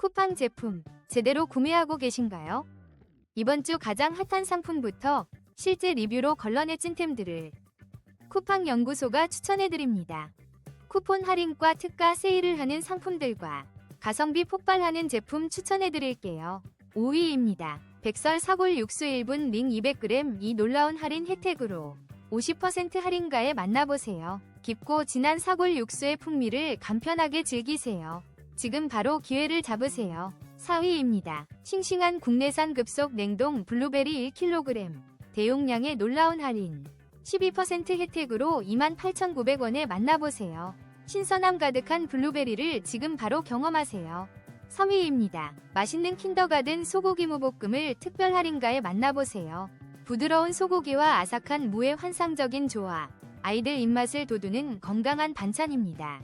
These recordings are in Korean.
쿠팡 제품 제대로 구매하고 계신가요? 이번 주 가장 핫한 상품부터 실제 리뷰로 걸러내 찐템들을 쿠팡 연구소가 추천해드립니다. 쿠폰 할인과 특가 세일을 하는 상품들과 가성비 폭발하는 제품 추천해드릴게요. 5위입니다. 백설 사골 육수 1분 링 200g 이 놀라운 할인 혜택으로 50% 할인가에 만나보세요. 깊고 진한 사골 육수의 풍미를 간편하게 즐기세요. 지금 바로 기회를 잡으세요. 4위입니다. 싱싱한 국내산 급속 냉동 블루베리 1kg. 대용량의 놀라운 할인. 12% 혜택으로 28,900원에 만나보세요. 신선함 가득한 블루베리를 지금 바로 경험하세요. 3위입니다. 맛있는 킨더가든 소고기 무볶음을 특별 할인가에 만나보세요. 부드러운 소고기와 아삭한 무의 환상적인 조화. 아이들 입맛을 돋우는 건강한 반찬입니다.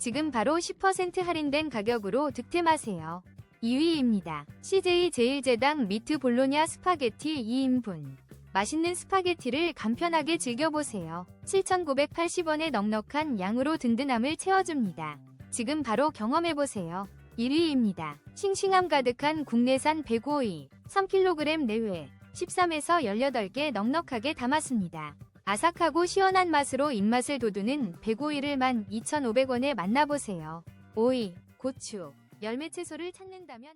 지금 바로 10% 할인된 가격으로 득템하세요. 2위입니다. CJ 제일제당 미트 볼로냐 스파게티 2인분. 맛있는 스파게티를 간편하게 즐겨보세요. 7,980원의 넉넉한 양으로 든든함을 채워줍니다. 지금 바로 경험해보세요. 1위입니다. 싱싱함 가득한 국내산 배고이 3kg 내외 13에서 18개 넉넉하게 담았습니다. 아삭하고 시원한 맛으로 입맛을 돋우는 배고이를 12,500원에 만나보세요. 오이, 고추, 열매 채소를 찾는다면